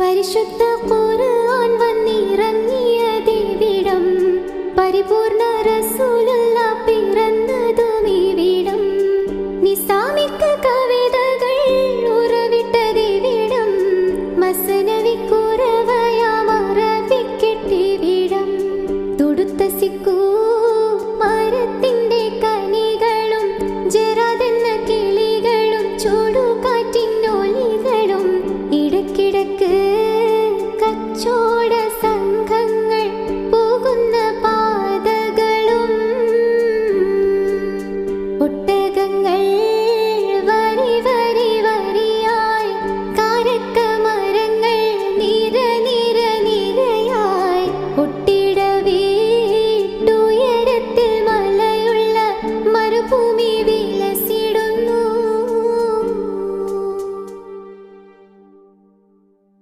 പരിശുദ്ധ ഖുർആൻ പരിപൂർണ റസൂലുള്ള കവിതകൾ തൊടുത്ത